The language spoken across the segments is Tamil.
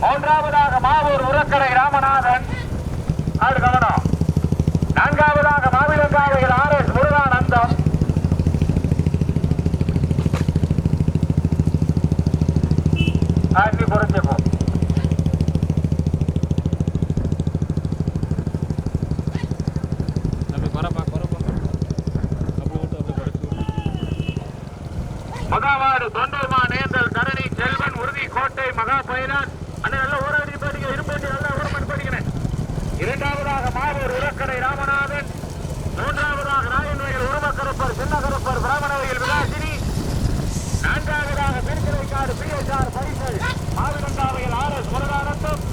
மூன்றாவதாக மாவூர் உரக்கடை ராமநாதன். ஆடு கவனம். நான்காவதாக மாவிலங்காவையில் ஆர் எஸ் முருகானந்தம் ஆண்டி புரிஞ்சுக்கும் மகாவாடு தொண்டர்மா நேந்தல் தரணி செல்வன் உறுதி கோட்டை மகா பயிரான் அண்ணன் நல்ல ஊரடி படிக்க இரும்பட்டி நல்லா ஊரமன் படிக்கிறேன் இரண்டாவதாக மாவூர் உரக்கடை ராமநாதன். மூன்றாவதாக ராயன்வயல் உருமக்கருப்பர் சின்னகருப்பர் பிராமணவயல் விலாசினி நான்காவதாக திருச்சிலைக்காடு பி எஸ் ஆர் பரிசல் மாவிலங்காவையில் ஆர் எஸ் முருகானந்தம்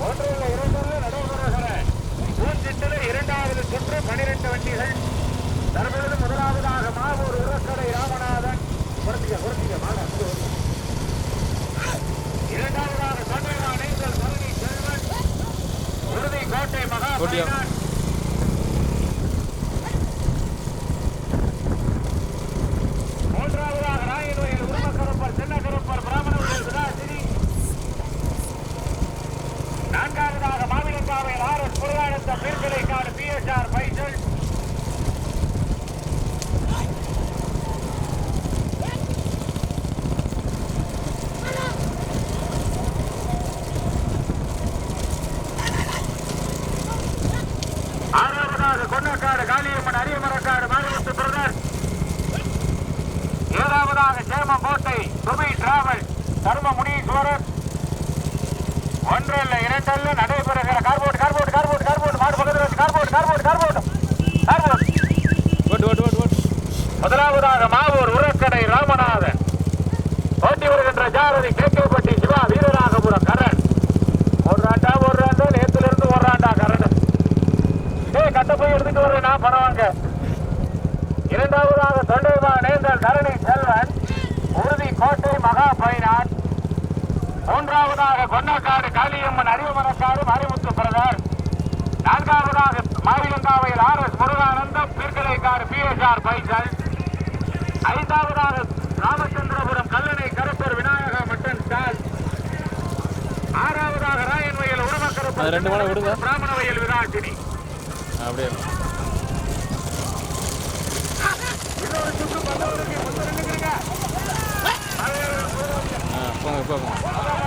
ஒன்றில் இரண்டில் நடைபெறுகிற பூஞ்சிட்டில் இரண்டாவது சுற்று பனிரெண்டு வண்டிகள் தற்பொழுது முதலாவதாக மாவூர் உரக்கடை ராமநாதன் குறைச்சிக்க குறைச்சிக்க வாங்க அங்கே வந்து. இரண்டாவதாக தொண்டைமா நெய்தல் பழனி செல்வன் உறுதி கோட்டை மகா கோட்டியா? பைனான். மூன்றாவதாக ராயன்வயல் உருமக்கருப்பர் சின்னக்கருப்பர் பிராமணவயல் விதாசினி நான்காவதாக மாவிலங்காவையில் R S Murugananda Peerkalaikadu P S R Faisal ஆறாவதாக கொன்னக்காடு காளியம்மன் அரியமரக்காடு மாநிலத்து பிரதர் ஏழாவதாக சேமங்கோட்டை சுபி டிராவல் தர்ம முனீஸ்வரர் ஒன்றல்ல இரண்டல்ல நடைபெறுகிற கார்போர்ட் கார்போர்ட் கார்போர்ட் கார்போர்ட் மாடு பக்கத்தில் கார்போர்ட் கார்போர்ட் கார்போர்ட் கார்போர்ட் முதலாவதாக மாவூர் உரக்கடை ராமநாதன். ஓட்டி வருகின்ற ஜாரதி கேட்கப்பட்டி சிவா வீரராகபுரம் கரண் ஒரு ராண்டா ஒரு ராண்டா நேத்துல இருந்து ஒரு ராண்டா கரண் ஏய் கட்ட போய் எடுத்துட்டு வரேனா பரவாங்க இரண்டாவதாக தொண்டைமா நேந்தல் தரணி செல்வன். மகா பைனான் மூன்றாவதாக கொன்னக்காடு காளியம்மன் அறிவுமரக்காடு மாரிமுத்து பிரதர். நான்காவதாக மாவிலங்காவையில் R S Murugananandam Peerkalaikadu P S R Faisal ஐந்தாவதாக ராமச்சந்திரபுரம் கல்லணை கருப்பர் விநாயகா மட்டன் ஸ்டால். ஆறாவதாக உருமக்கருப்பர் ரெண்டு மாடை விடுங்க. பிராமணவயல் விராசினி. அப்படியே இன்னொரு சுற்று பந்தவருக்கு மொத்தம் ரெண்டுக்குறீங்க ஆ போங்க போங்க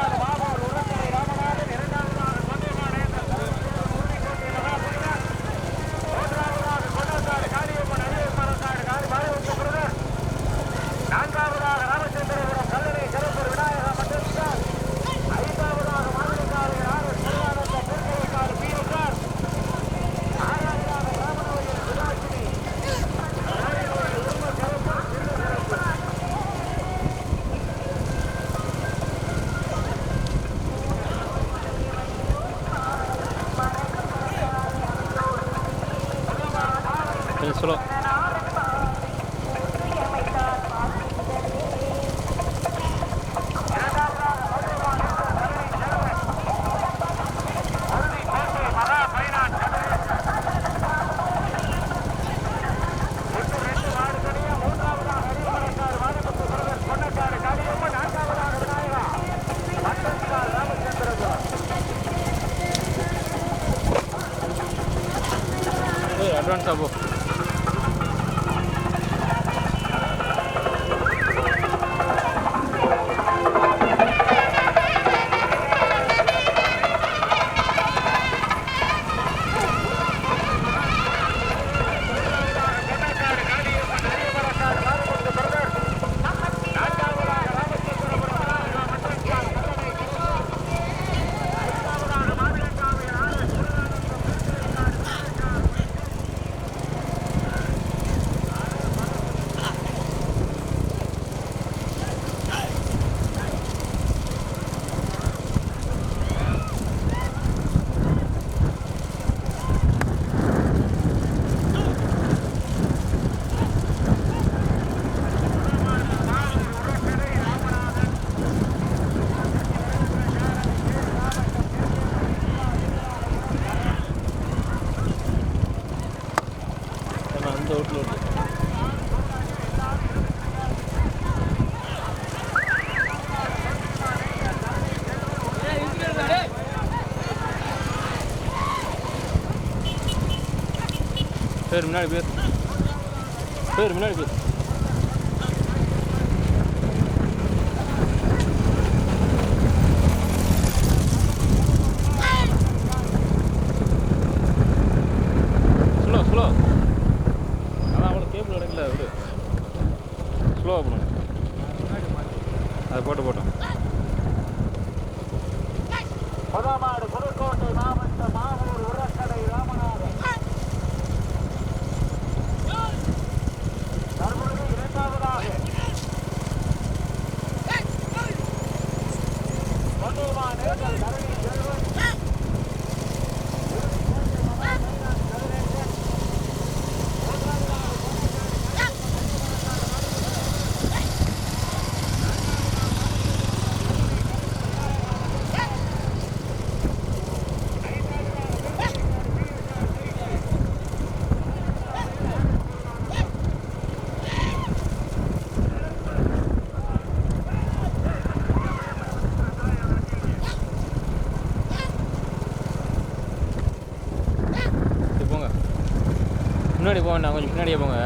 பேர் முன்னாடி பேர் பேர் முன்னாடி பேர் ஸ்லோ ஸ்லோ அதான் அவ்வளோ கேபிள் கிடைக்கல விடு ஸ்லோவாக பண்ணுங்க அதை போட்டு போட்டோம் முதமாடு புதுக்கோட்டை மாவட்டம் மாவூர் உரக்கடை ராமநாதன் தற்பொழுது இரண்டாவதாக முதமாடு முன்னாடி போக கொஞ்சம் பின்னாடியே போங்க.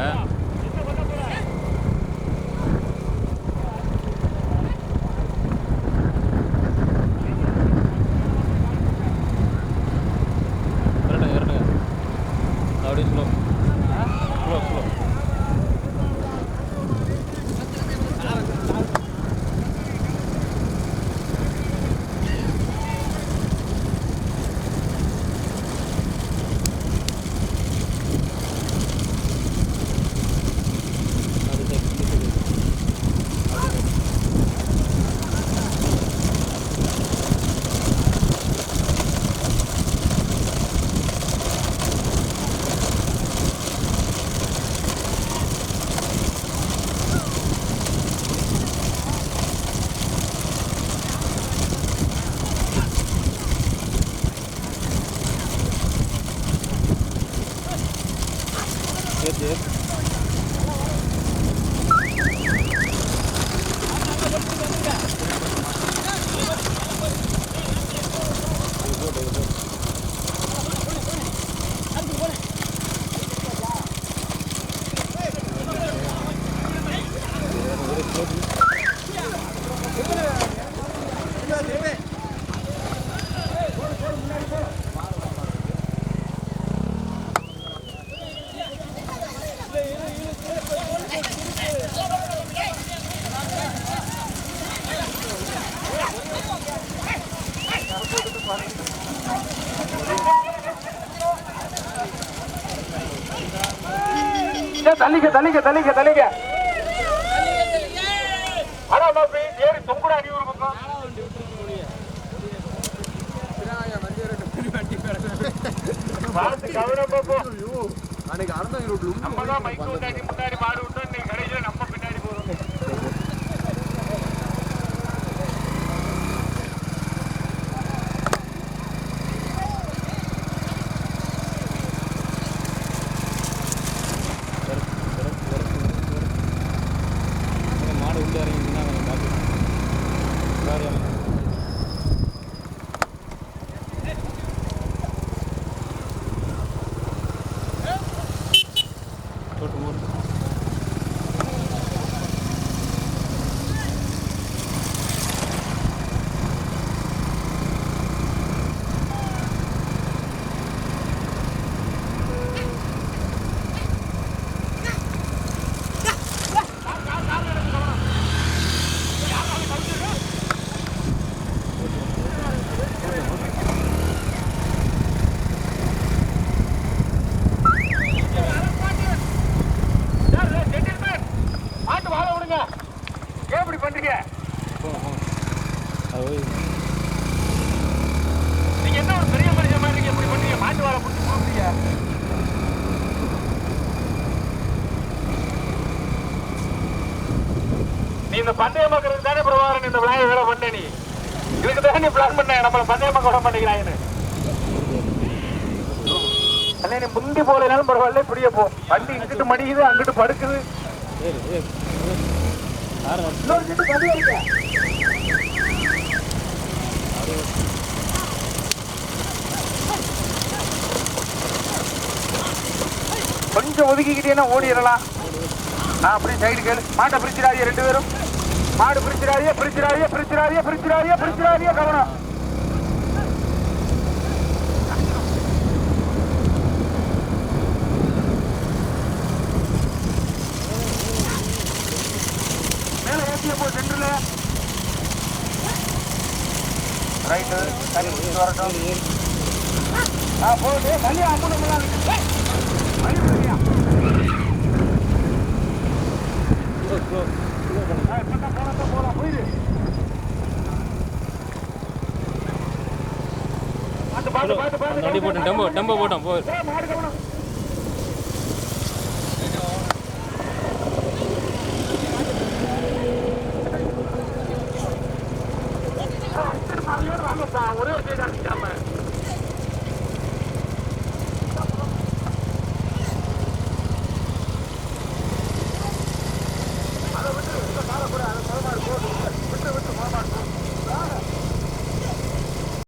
தள்ளிக்க தள்ளிக்க தள்ளிக்க தள்ளிக்க அடா மாப்பி ஏறி தொங்குடா அடி ஒரு பக்கம் பார்த்து கவனமா போ அன்னைக்கு அறந்தாங்க ரோட்ல நம்ம தான் மைக் விட்டாடி முன்னாடி மாடு விட்டோம் இன்னைக்கு கடைசியில் நம்ம பின்னாடி போறோம் சாரி போட்டு போட்டு மாட்டு வாழ விடுங்க ஏன் இப்படி பண்றீங்க? நீங்க என்ன ஒரு பெரிய மனுஷன் மாதிரி இருக்கீங்க இப்படி பண்றீங்க? மாட்டு வாழை பிடிச்சி கொடுக்குறீங்க நீ இந்த பந்தயமாக்குறது தானே பிரபாகரன் இந்த விளையாட வேலை பண்ண நீ? இதுக்கு தானே நீ பிளான் பண்ண? நம்மள பந்தயமாக்க விட மாட்டேங்கிறாங்கன்னு அண்ணே நீ முந்தி போகலைனாலும் பரவாயில்ல இப்படியே போ. வண்டி இங்கிட்டு மடிக்குது அங்கிட்டு படுக்குது. இன்னொரு சீட்டு தள்ளி ஓடிடலாம். நான் அப்படி சைடு கேளு. மாட்டை பிரிச்சிடாதீங்க ரெண்டு பேரும். மாடு பிரிச்சிடாதீங்க பிரிச்சிடாதீங்க பிரிச்சிடாதீங்க பிரிச்சிடாதீங்க பிரிச்சிடாதீங்க கவனம். ஏற்றிய போ சென்டர்ல ரைட்டு சரி பிடிச்சு வரட்டும். ஆ கல்யாணம் அம்மனமெல்லாம் வழி விடுறியா ஆ, இப்பதான் போலாம் போலாம் போயிடு போட்டோம் டெம்போ டெம்போ போட்டோம் போ ஏய், மாடு கவனம்.